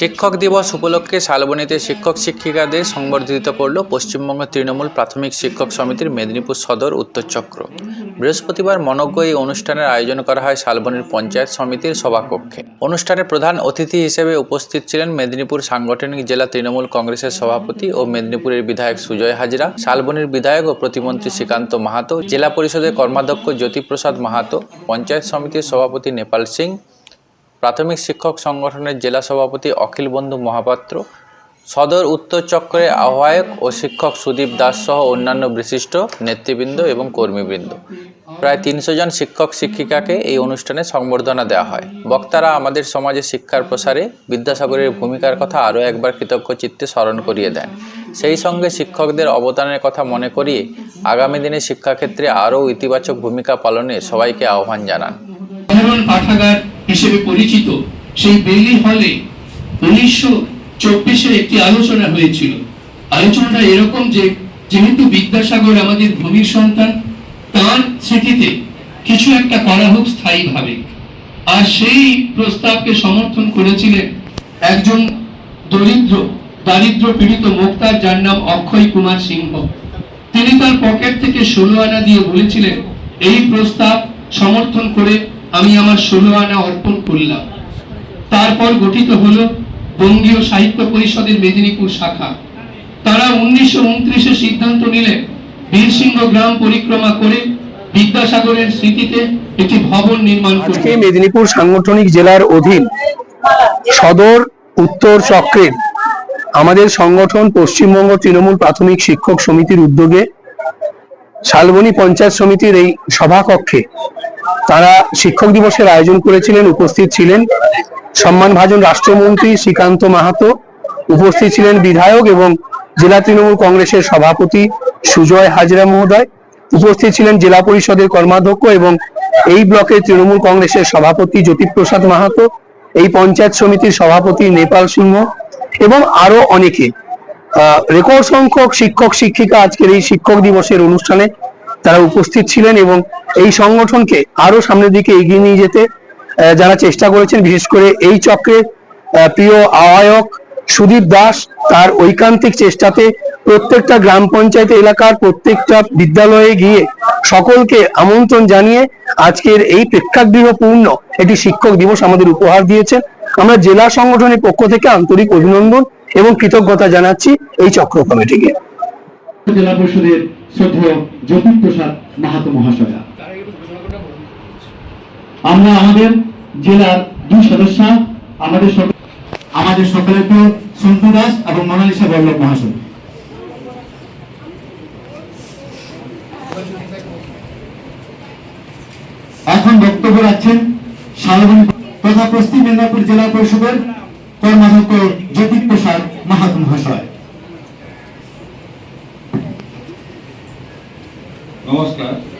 শিক্ষক দিবস উপলক্ষে শালবনীতে শিক্ষক শিক্ষিকাদের সংবর্ধিত করল পশ্চিমবঙ্গ তৃণমূল প্রাথমিক শিক্ষক সমিতির মেদিনীপুর সদর উত্তর চক্র। বৃহস্পতিবার মনজ্ঞ এই অনুষ্ঠানের আয়োজন করা হয় শালবনীর পঞ্চায়েত সমিতির সভাকক্ষে। অনুষ্ঠানে প্রধান অতিথি হিসেবে উপস্থিত ছিলেন মেদিনীপুর সাংগঠনিক জেলা তৃণমূল কংগ্রেসের সভাপতি ও মেদিনীপুরের বিধায়ক সুজয় হাজরা, শালবনীর বিধায়ক ও প্রতিমন্ত্রী শ্রীকান্ত মাহাতো, জেলা পরিষদের কর্মাধ্যক্ষ জ্যোতিপ্রসাদ মাহাতো, পঞ্চায়েত সমিতির সভাপতি নেপাল সিং প্রাথমিক শিক্ষক সংগঠনের জেলা সভাপতি অখিল বন্ধু মহাপাত্র, সদর উত্তর চক্রের আহ্বায়ক ও শিক্ষক সুদীপ দাস সহ অন্যান্য বিশিষ্ট নেতৃবৃন্দ এবং কর্মীবৃন্দ। প্রায় তিনশো জন শিক্ষক শিক্ষিকাকে এই অনুষ্ঠানে সংবর্ধনা দেওয়া হয়। বক্তারা আমাদের সমাজে শিক্ষার প্রসারে বিদ্যাসাগরের ভূমিকার কথা আরও একবার কৃতজ্ঞ চিত্তে স্মরণ করিয়ে দেন। সেই সঙ্গে শিক্ষকদের অবদানের কথা মনে করিয়ে আগামী দিনে শিক্ষাক্ষেত্রে আরও ইতিবাচক ভূমিকা পালনে সবাইকে আহ্বান জানান। পাঠাগার হিসেবে পরিচিত। সেই বেইলি হলে উনিশশো চব্বিশে একটি আলোচনা হয়েছিল। আলোচনাটা এরকম যে, যেহেতু বিদ্যাসাগর আমাদের ভূমির সন্তান, তার স্মৃতিতে কিছু একটা করা হোক স্থায়ীভাবে। আর সেই প্রস্তাবকে সমর্থন করেছিলেন একজন দরিদ্র, দারিদ্র পীড়িত মোক্তার, যার নাম অক্ষয় কুমার সিংহ। তিনি তার পকেট থেকে ষোলো আনা দিয়ে বলেছিলেন, এই প্রস্তাব সমর্থন করে আমি আমার ষোলো আনা অর্পণ করলাম। তারপর গঠিত হলো বঙ্গীয় সাহিত্য পরিষদের মেদিনীপুর শাখা। তারা উনিশশো উনত্রিশে সিদ্ধান্ত নিলেন বীরসিংহ গ্রাম পরিক্রমা করে বিদ্যাসাগরের স্মৃতিতে একটি ভবন নির্মাণ করবে। মেদিনীপুর সাংগঠনিক জেলার অধীন সদর উত্তর চক্রের আমাদের সংগঠন পশ্চিমবঙ্গ তৃণমূল প্রাথমিক শিক্ষক সমিতির উদ্যোগে শালবনী পঞ্চায়েত সমিতির এই সভাকক্ষে তারা শিক্ষক দিবসের আয়োজন করেছিলেন, উপস্থিত ছিলেন সম্মানভাজন রাষ্ট্রমন্ত্রী শ্রীকান্ত মাহাতো, উপস্থিত ছিলেন বিধায়ক এবং জেলা তৃণমূল কংগ্রেসের সভাপতি সুজয় হাজরা মহোদয়, উপস্থিত ছিলেন জেলা পরিষদের কর্মাধ্যক্ষ এবং এই ব্লকের তৃণমূল কংগ্রেসের সভাপতি জ্যোতিপ্রসাদ মাহাতো, এই পঞ্চায়েত সমিতির সভাপতি নেপাল সিংহ এবং আরও অনেকে। রেকর্ড সংখ্যক শিক্ষক, শিক্ষিকা আজকের এই শিক্ষক দিবসের অনুষ্ঠানে তারা উপস্থিত ছিলেন এবং এই সংগঠনকে আরও সামনের দিকে এগিয়ে নিয়ে যেতে যারা চেষ্টা করেছেন। বিশেষ করে এই চক্রে প্রিয় আহ্বায়ক সুদীপ দাস তার ঐকান্তিক চেষ্টাতে প্রত্যেকটা গ্রাম পঞ্চায়েত এলাকার প্রত্যেকটা বিদ্যালয়ে গিয়ে সকলকে আমন্ত্রণ জানিয়ে আজকের এই প্রেক্ষাগৃহপূর্ণ একটি শিক্ষক দিবস আমাদের উপহার দিয়েছেন। আমরা জেলা সংগঠনের পক্ষ থেকে আন্তরিক অভিনন্দন এবং কৃতজ্ঞতা জানাচ্ছি এই চক্র কমিটিকে। জেলা পরিষদের শ্রদ্ধেয় জ্যোতিপ্রসাদ মাহাতো মহাশয়া। আমরা আমাদের জেলার দুই সদস্য, আমাদের আমাদের সকলের সন্তু দাস এবং মোনালিসা বল্লভ মহাশয়। এখন বক্তব্য রাখছেন শালবনী তথা পশ্চিম মেদিনীপুর জেলা পরিষদের কর্মাধ্যক্ষ জ্যোতিপ্রসাদ মাহাতো মহাশয়। নমস্কার